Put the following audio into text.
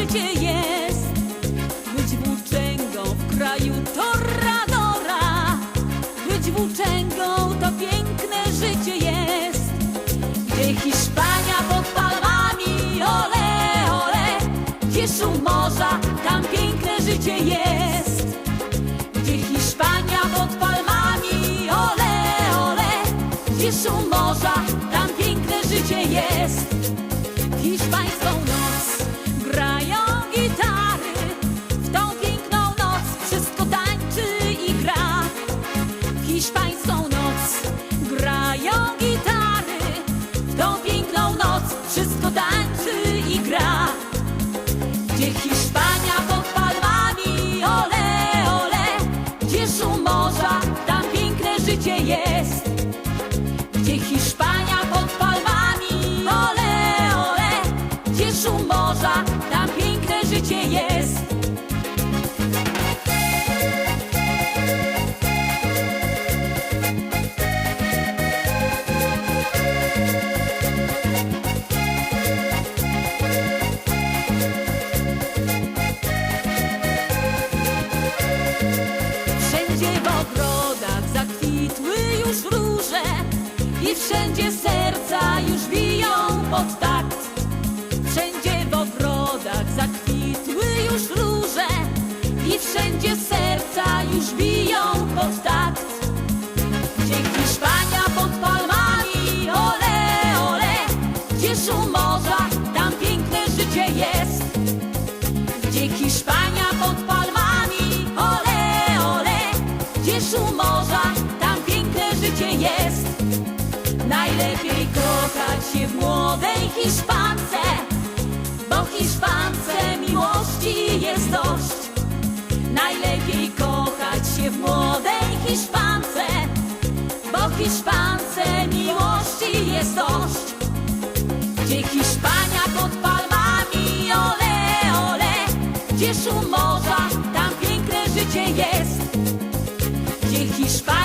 Życie jest. Być włóczęgą w kraju Toradora. Być włóczęgą to piękne życie jest. Gdzie Hiszpania pod palmami, ole, ole. Gdzie szum morza, tam piękne życie jest. Gdzie Hiszpania pod palmami, ole, ole. Gdzie szum morza, tam piękne życie jest. W wszędzie serca już biją pod takt. Najlepiej kochać się w młodej Hiszpance, bo Hiszpance miłości jest dość. Najlepiej kochać się w młodej Hiszpance, bo Hiszpance miłości jest dość. Gdzie Hiszpania pod palmami, ole, ole, gdzie szum morza, tam piękne życie jest. Gdzie Hiszpania